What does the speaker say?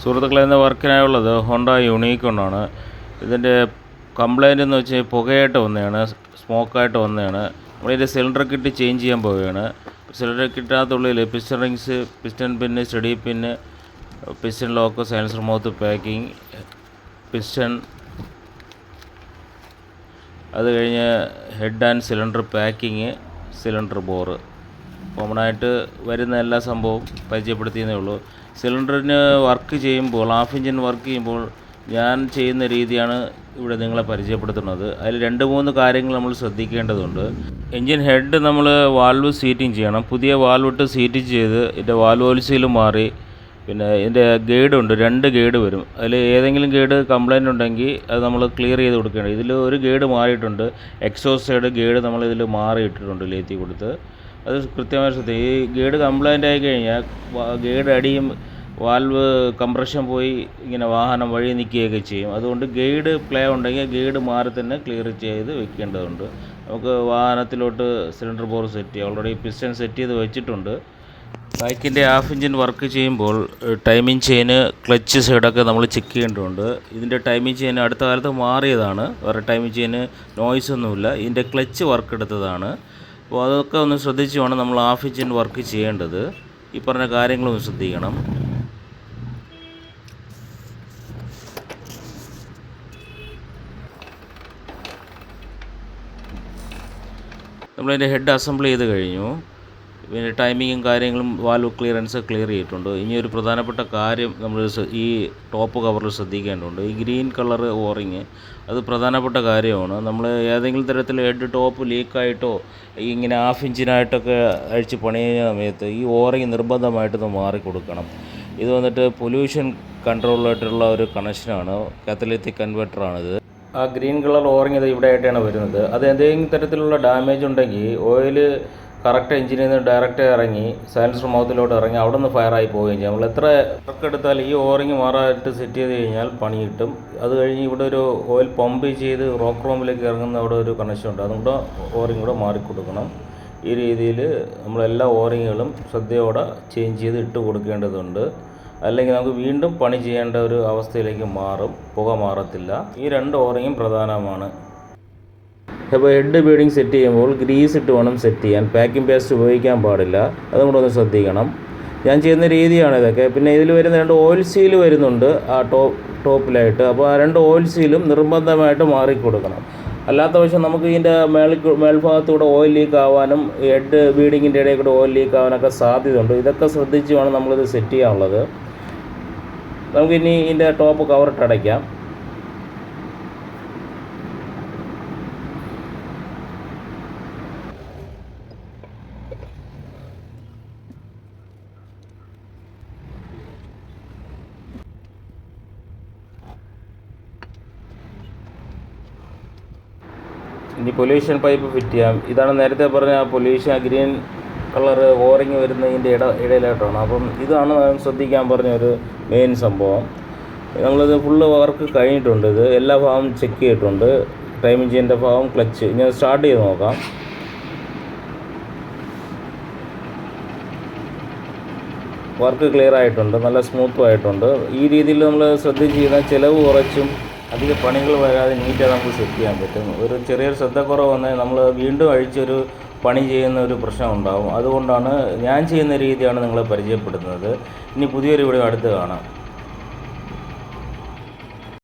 സുഹൃത്തുക്കളെ ഇന്ന് വർക്കിനായുള്ളത് Honda unique ഒന്നാണ് ഇതിന്റെ കംപ്ലൈന്റ് എന്ന് വെച്ചാൽ പുകയായിട്ട് വന്നതാണ് സ്മോക്കായിട്ട് വന്നതാണ്. നമ്മളിതിന്റെ സിലിണ്ടർ കിറ്റ് ചേഞ്ച് ചെയ്യാൻ പോവുകയാണ്. Cylinder കിറ്റിനകത്തുള്ളിൽ piston rings piston pin stud pin piston lock silencer mouth packing piston അത് കഴിഞ്ഞ് head and cylinder packing cylinder bore. കോമണായിട്ട് വരുന്ന എല്ലാ സംഭവവും പരിചയപ്പെടുത്തിയെന്നേ ഉള്ളൂ. സിലിണ്ടറിന് വർക്ക് ചെയ്യുമ്പോൾ ഹാഫ് എഞ്ചിൻ വർക്ക് ചെയ്യുമ്പോൾ ഞാൻ ചെയ്യുന്ന രീതിയാണ് ഇവിടെ നിങ്ങളെ പരിചയപ്പെടുത്തുന്നത്. അതിൽ രണ്ട് മൂന്ന് കാര്യങ്ങൾ നമ്മൾ ശ്രദ്ധിക്കേണ്ടതുണ്ട്. എഞ്ചിൻ ഹെഡ് നമ്മൾ വാൽവ് സീറ്റിംഗ് ചെയ്യണം. പുതിയ വാൽവ് ഇട്ട് സീറ്റ് ചെയ്ത് ഇതിന്റെ വാൽവ് ഓയിൽസീൽ മാറി പിന്നെ ഇതിന്റെ ഉണ്ട് രണ്ട് ഗൈഡ് വരും. അതിൽ ഏതെങ്കിലും ഗൈഡ് കംപ്ലൈന്റ് ഉണ്ടെങ്കിൽ അത് നമ്മൾ ക്ലിയർ ചെയ്ത് കൊടുക്കേണ്ടത്. ഇതിൽ ഒരു ഗൈഡ് മാറിയിട്ടുണ്ട്. എക്സോസ് സൈഡ് ഗൈഡ് നമ്മൾ ഇതിൽ മാറിയിട്ടിട്ടുണ്ട് ലേത്തി കൊടുത്ത്. അത് കൃത്യമായി ശ്രദ്ധ ഈ ഗൈഡ് കംപ്ലൈന്റ് ആയി കഴിഞ്ഞാൽ ഗേഡ് അടിയും വാൽവ് കംപ്രഷൻ പോയി ഇങ്ങനെ വാഹനം വഴി നിൽക്കുകയൊക്കെ ചെയ്യും. അതുകൊണ്ട് ഗൈഡ് പ്ലേ ഉണ്ടെങ്കിൽ ഗൈഡ് മാറി തന്നെ ക്ലിയർ ചെയ്ത് വെക്കേണ്ടതുണ്ട്. നമുക്ക് വാഹനത്തിലോട്ട് സിലിണ്ടർ ബോർ സെറ്റ് ചെയ്യാം. ഓൾറെഡി പിസ്റ്റൺ സെറ്റ് ചെയ്ത് വെച്ചിട്ടുണ്ട്. ബൈക്കിന്റെ ഹാഫ് എഞ്ചിൻ വർക്ക് ചെയ്യുമ്പോൾ ടൈമിംഗ് ചെയിന് ക്ലച്ച് സൈഡൊക്കെ നമ്മൾ ചെക്ക് ചെയ്യേണ്ടതുണ്ട്. ഇതിന്റെ ടൈമിംഗ് ചെയിൻ അടുത്ത കാലത്ത് മാറിയതാണ്. വേറെ ടൈമിംഗ് ചെയിന് നോയ്സ് ഒന്നുമില്ല. ഇതിന്റെ ക്ലച്ച് വർക്ക് എടുത്തതാണ്. അപ്പോൾ അതൊക്കെ ഒന്ന് ശ്രദ്ധിച്ച് വേണം നമ്മൾ ആഫിജിൻ വർക്ക് ചെയ്യേണ്ടത്. ഈ പറഞ്ഞ കാര്യങ്ങളൊന്ന് ശ്രദ്ധിക്കണം. നമ്മളതിന്റെ ഹെഡ് അസംബിൾ ചെയ്ത് കഴിഞ്ഞു. പിന്നെ ടൈമിങ്ങും കാര്യങ്ങളും വാൽവ് ക്ലിയറൻസ് ക്ലിയർ ചെയ്തിട്ടുണ്ട്. ഇനി ഒരു പ്രധാനപ്പെട്ട കാര്യം നമ്മൾ ഈ ടോപ്പ് കവറിൽ ശ്രദ്ധിക്കേണ്ടതുണ്ട്. ഈ ഗ്രീൻ കളർ ഓറിങ് അത് പ്രധാനപ്പെട്ട കാര്യമാണ്. നമ്മൾ ഏതെങ്കിലും തരത്തിൽ ഹെഡ് ടോപ്പ് ലീക്കായിട്ടോ ഇങ്ങനെ ഹാഫ് ഇഞ്ചിനായിട്ടൊക്കെ അഴിച്ച് പണിയുന്ന സമയത്ത് ഈ ഓറിങ് നിർബന്ധമായിട്ടൊന്ന് മാറി കൊടുക്കണം. ഇത് വന്നിട്ട് പൊല്യൂഷൻ കൺട്രോളായിട്ടുള്ള ഒരു കണക്ഷനാണ് കാത്തലിത്തിക് കൺവെർട്ടറാണിത് ആ ഗ്രീൻ കളർ ഓറിങ് ഇത് ഇവിടെ ആയിട്ടാണ് വരുന്നത്. അത് എന്തെങ്കിലും തരത്തിലുള്ള ഡാമേജ് ഉണ്ടെങ്കിൽ ഓയിൽ കറക്റ്റ് എഞ്ചിനിൽ നിന്ന് ഡയറക്റ്റ് ഇറങ്ങി സൈലൻസർ മൗത്തിലോട്ട് ഇറങ്ങി അവിടെ നിന്ന് ഫയറായി പോവുകയും ചെയ്യും. നമ്മൾ എത്ര വർക്ക് എടുത്താൽ ഈ ഓറിങ് മാറായിട്ട് സെറ്റ് ചെയ്ത് കഴിഞ്ഞാൽ പണി കിട്ടും. അത് കഴിഞ്ഞ് ഇവിടെ ഒരു ഓയിൽ പമ്പ് ചെയ്ത് റോക്ക് റൂമിലേക്ക് ഇറങ്ങുന്ന അവിടെ ഒരു കണക്ഷൻ ഉണ്ട്. അതും കൂടെ ഓറിങ് കൂടെ മാറിക്കൊടുക്കണം. ഈ രീതിയിൽ നമ്മളെല്ലാ ഓറിങ്ങുകളും ശ്രദ്ധയോടെ ചേഞ്ച് ചെയ്ത് ഇട്ട് കൊടുക്കേണ്ടതുണ്ട്. അല്ലെങ്കിൽ നമുക്ക് വീണ്ടും പണി ചെയ്യേണ്ട ഒരു അവസ്ഥയിലേക്ക് മാറും. പുക മാറത്തില്ല. ഈ രണ്ട് ഓറിങ്ങും പ്രധാനമാണ്. അപ്പോൾ ഹെഡ് ബീഡിങ് സെറ്റ് ചെയ്യുമ്പോൾ ഗ്രീസ് ഇട്ട് വേണം സെറ്റ് ചെയ്യാൻ. പാക്കിംഗ് പേസ്റ്റ് ഉപയോഗിക്കാൻ പാടില്ല. അതും കൂടെ ഒന്ന് ശ്രദ്ധിക്കണം. ഞാൻ ചെയ്യുന്ന രീതിയാണ് ഇതൊക്കെ. പിന്നെ ഇതിൽ വരുന്ന രണ്ട് ഓയിൽ സീൽ വരുന്നുണ്ട് ആ ടോപ്പ് ടോപ്പിലായിട്ട് അപ്പോൾ ആ രണ്ട് ഓയിൽ സീലും നിർബന്ധമായിട്ട് മാറിക്കൊടുക്കണം. അല്ലാത്ത പക്ഷം നമുക്ക് ഇതിന്റെ മേളിൽ മേൽഭാഗത്തൂടെ ഓയിൽ ലീക്ക് ആവാനും ഹെഡ് ബീഡിങ്ങിന്റെ ഇടയിൽ കൂടെ ഓയിൽ ലീക്ക് ആവാനൊക്കെ സാധ്യതയുണ്ട്. ഇതൊക്കെ ശ്രദ്ധിച്ച് വേണം നമ്മളിത് സെറ്റ് ചെയ്യാനുള്ളത്. നമുക്കിനി ഇതിന്റെ ടോപ്പ് കവറിട്ട് ഇനി പൊല്യൂഷൻ പൈപ്പ് ഫിറ്റ് ചെയ്യാം. ഇതാണ് നേരത്തെ പറഞ്ഞ ആ പൊല്യൂഷൻ ഗ്രീൻ കളർ ഓറിങ് വരുന്നതിന്റെ ഇട ഇടയിലായിട്ടാണ്. അപ്പം ഇതാണ് ഞാൻ ശ്രദ്ധിക്കാൻ പറഞ്ഞ ഒരു മെയിൻ സംഭവം. നമ്മളിത് ഫുള്ള് വർക്ക് കഴിഞ്ഞിട്ടുണ്ട്. ഇത് എല്ലാ ഭാഗവും ചെക്ക് ചെയ്തിട്ടുണ്ട്. ടൈം ഇഞ്ചിന്റെ ഭാഗം ക്ലച്ച് അത് സ്റ്റാർട്ട് ചെയ്ത് നോക്കാം. വർക്ക് ക്ലിയർ ആയിട്ടുണ്ട്. നല്ല സ്മൂത്തും ആയിട്ടുണ്ട്. ഈ രീതിയിൽ നമ്മൾ ശ്രദ്ധിച്ച് ചെയ്യുന്ന ചിലവ് കുറച്ചും അധിക പണികൾ വരാതെ നീറ്റായി നമുക്ക് സെറ്റ് ചെയ്യാൻ പറ്റും. ഒരു ചെറിയൊരു ശ്രദ്ധക്കുറവ് വന്നാൽ നമ്മൾ വീണ്ടും അഴിച്ചൊരു പണി ചെയ്യുന്ന ഒരു പ്രശ്നം ഉണ്ടാകും അതുകൊണ്ടാണ് ഞാൻ ചെയ്യുന്ന രീതിയാണ് നിങ്ങളെ പരിചയപ്പെടുത്തുന്നത്. ഇനി പുതിയൊരു വീഡിയോ അടുത്ത് കാണാം.